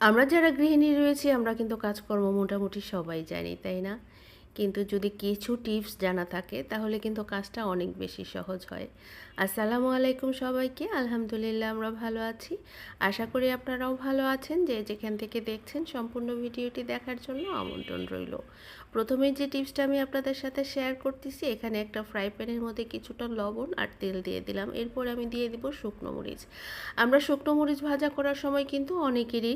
আমরা যারা গৃহিণী রয়েছি আমরা কিন্তু কাজকর্ম মোটামুটি সবাই জানি তাই না? কিন্তু যদি কিছু টিপস জানা থাকে, তাহলে কিন্তু কাজটা অনেক বেশি সহজ হয়। আসসালামু আলাইকুম সবাইকে, আলহামদুলিল্লাহ আমরা ভালো আছি। আশা করি আপনারাও ভালো আছেন যে যেখান থেকে দেখছেন সম্পূর্ণ ভিডিওটি দেখার জন্য আমন্ত্রণ রইল। প্রথমে যে টিপসটা আমি আপনাদের সাথে শেয়ার করতেছি, এখানে একটা ফ্রাই প্যানের মধ্যে কিছুটা লবণ আর তেল দিয়ে দিলাম। এরপর আমি দিয়ে দিব শুকনো মরিচ। আমরা শুকনো মরিচ ভাজা করার সময় কিন্তু অনেকেরই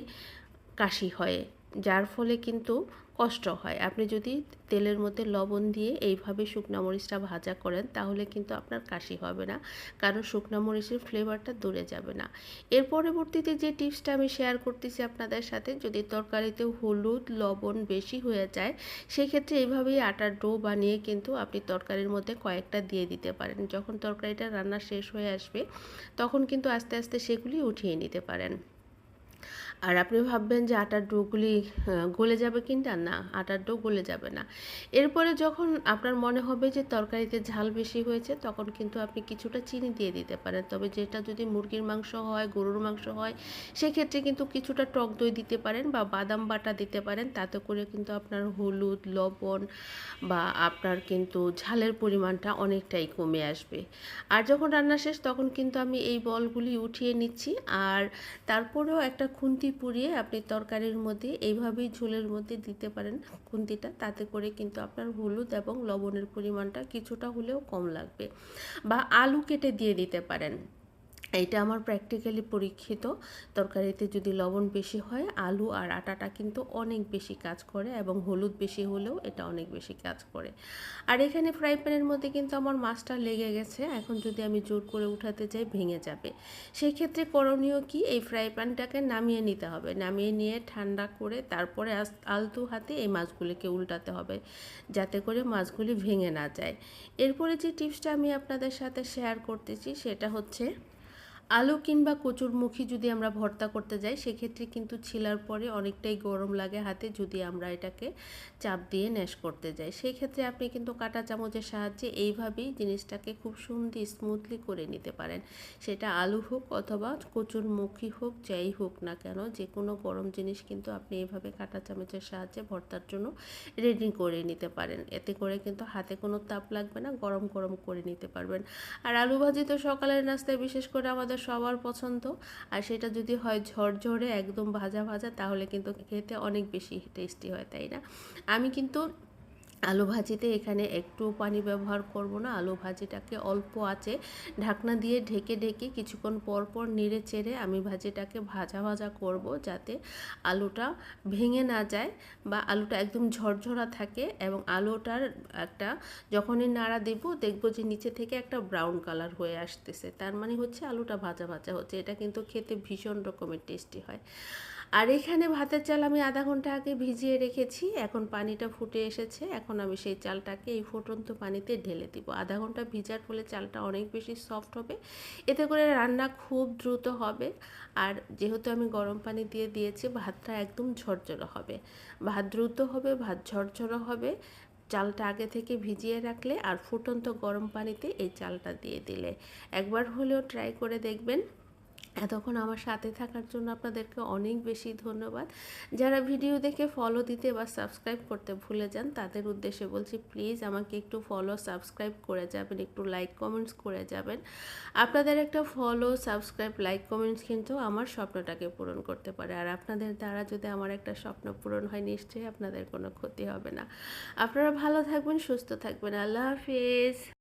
কাশি হয়, যার ফলে কিন্তু কষ্ট হয়। আপনি যদি তেলের মধ্যে লবণ দিয়ে এইভাবে শুকনো মরিচটা ভাজা করেন, তাহলে কিন্তু আপনার কাশি হবে না। কারণ শুকনো মরিচের ফ্লেভারটা দূরে যাবে না। এর পরবর্তীতে যে টিপসটা আমি শেয়ার করতেছি আপনাদের সাথে, যদি তরকারিতে হলুদ, লবণ বেশি হয়ে যায়, সেক্ষেত্রে এইভাবেই আটার ডো বানিয়ে কিন্তু আপনি তরকারির মধ্যে কয়েকটা দিয়ে দিতে পারেন। যখন তরকারিটা রান্না শেষ হয়ে আসবে, তখন কিন্তু আস্তে আস্তে সেগুলি উঠিয়ে নিতে পারেন। আর আপনি ভাববেন যে আটার ডোগুলি গলে যাবে কিনা না, আটার ডো গলে যাবে না। এরপরে যখন আপনার মনে হবে যে তরকারিতে ঝাল বেশি হয়েছে, তখন কিন্তু আপনি কিছুটা চিনি দিয়ে দিতে পারেন। তবে যেটা যদি মুরগির মাংস হয়, গরুর মাংস হয়, সেক্ষেত্রে কিন্তু কিছুটা টক দই দিতে পারেন বা বাদাম বাটা দিতে পারেন। তাতে করে কিন্তু আপনার হলুদ, লবণ বা আপনার কিন্তু ঝালের পরিমাণটা অনেকটাই কমে আসবে। আর যখন রান্না শেষ, তখন কিন্তু আমি এই বলগুলি উঠিয়ে নিচ্ছি। আর তারপরেও একটা খুন্তি পুড়িয়ে আপনি তরকারির মধ্যে এইভাবেই ঝোলের মধ্যে দিতে পারেন খুন্তিটা। তাতে করে কিন্তু আপনার হলুদ এবং লবণের পরিমাণটা কিছুটা হলেও কম লাগবে বা আলু কেটে দিয়ে দিতে পারেন। এটা আমার প্র্যাকটিক্যালি পরীক্ষিত। তরকারিতে যদি লবণ বেশি হয়, আলু আর আটাটা কিন্তু অনেক বেশি কাজ করে এবং হলুদ বেশি হলেও এটা অনেক বেশি কাজ করে। আর এখানে ফ্রাই প্যানের মধ্যে কিন্তু আমার মাছটা লেগে গেছে, এখন যদি আমি জোর করে উঠাতে যাই ভেঙে যাবে। সেই ক্ষেত্রে করণীয় কি? এই ফ্রাই প্যানটাকে নামিয়ে নিতে হবে। নামিয়ে নিয়ে ঠান্ডা করে তারপরে আলতু হাতে এই মাছগুলিকে উল্টাতে হবে, যাতে করে মাছগুলি ভেঙে না যায়। এরপরে যে টিপসটা আমি আপনাদের সাথে শেয়ার করতেছি, সেটা হচ্ছে আলু কিংবা কচুরমুখী যদি আমরা ভর্তা করতে যাই, সেক্ষেত্রে কিন্তু ছিলার পরে অনেকটাই গরম লাগে হাতে যদি আমরা এটাকে চাপ দিয়ে ন্যাশ করতে যাই। সেই ক্ষেত্রে আপনি কিন্তু কাটা চামচের সাহায্যে এইভাবেই জিনিসটাকে খুব সুন্দর স্মুথলি করে নিতে পারেন। সেটা আলু হোক অথবা কচুরমুখী হোক, যাই হোক না কেন যে কোনো গরম জিনিস কিন্তু আপনি এইভাবে কাটা চামচের সাহায্যে ভর্তার জন্য রেডি করে নিতে পারেন। এতে করে কিন্তু হাতে কোনো তাপ লাগবে না, গরম গরম করে নিতে পারবেন। আর আলু ভাজি তো সকালের নাস্তায় বিশেষ করে আমাদের সবার পছন্দ। আর সেটা যদি হয় ঝরঝরে একদম ভাজা ভাজা, তাহলে কিন্তু খেতে অনেক বেশি টেস্টি হয়, তাই না? আমি কিন্তু আলু ভাজিতে এখানে একটু পানি ব্যবহার করব না। আলু ভাজিটাকে অল্প আছে ঢাকনা দিয়ে ঢেকে ঢেকে কিছুক্ষণ পর পর নেড়ে চেড়ে আমি ভাজিটাকে ভাজা ভাজা করব যাতে আলুটা ভেঙে না যায় বা আলুটা একদম ঝরঝরা থাকে এবং আলুটার একটা যখনই নাড়া দেব দেখব যে নিচে থেকে একটা ব্রাউন কালার হয়ে আসতেছে। তার মানে হচ্ছে আলুটা ভাজা ভাজা হচ্ছে। এটা কিন্তু খেতে ভীষণ রকমের টেস্টি হয়। আর এখানে ভাতের চাল আমি আধা ঘণ্টা আগে ভিজিয়ে রেখেছি। এখন পানিটা ফুটে এসেছে। এখন আমি সেই চালটাকে এই ফুটন্ত পানিতে ঢেলে দিব। আধা ঘণ্টা ভিজার ফলে চালটা অনেক বেশি সফট হবে। এতে করে রান্না খুব দ্রুত হবে। আর যেহেতু আমি গরম পানি দিয়ে দিয়েছি, ভাতটা একদম ঝরঝরে হবে। ভাত দ্রুত হবে, ভাত ঝরঝরে হবে। চালটা আগে থেকে ভিজিয়ে রাখলে আর ফুটন্ত গরম পানিতে এই চালটা দিয়ে দিলে। একবার হলেও ট্রাই করে দেখবেন। এতক্ষণ আমার সাথে থাকার জন্য আপনাদেরকে অনেক বেশি ধন্যবাদ। যারা ভিডিও দেখে ফলো দিতে বা সাবস্ক্রাইব করতে ভুলে যান, তাদের উদ্দেশ্যে বলছি প্লিজ আমাকে একটু ফলো সাবস্ক্রাইব করে যাবেন, একটু লাইক কমেন্টস করে যাবেন। আপনাদের একটা ফলো সাবস্ক্রাইব লাইক কমেন্টস কিন্তু আমার স্বপ্নটাকে পূরণ করতে পারে। আর আপনাদের দ্বারা যদি আমার একটা স্বপ্ন পূরণ হয়, নিশ্চয়ই আপনাদের কোনো ক্ষতি হবে না। আপনারা ভালো থাকবেন, সুস্থ থাকবেন। আল্লাহ হাফিজ।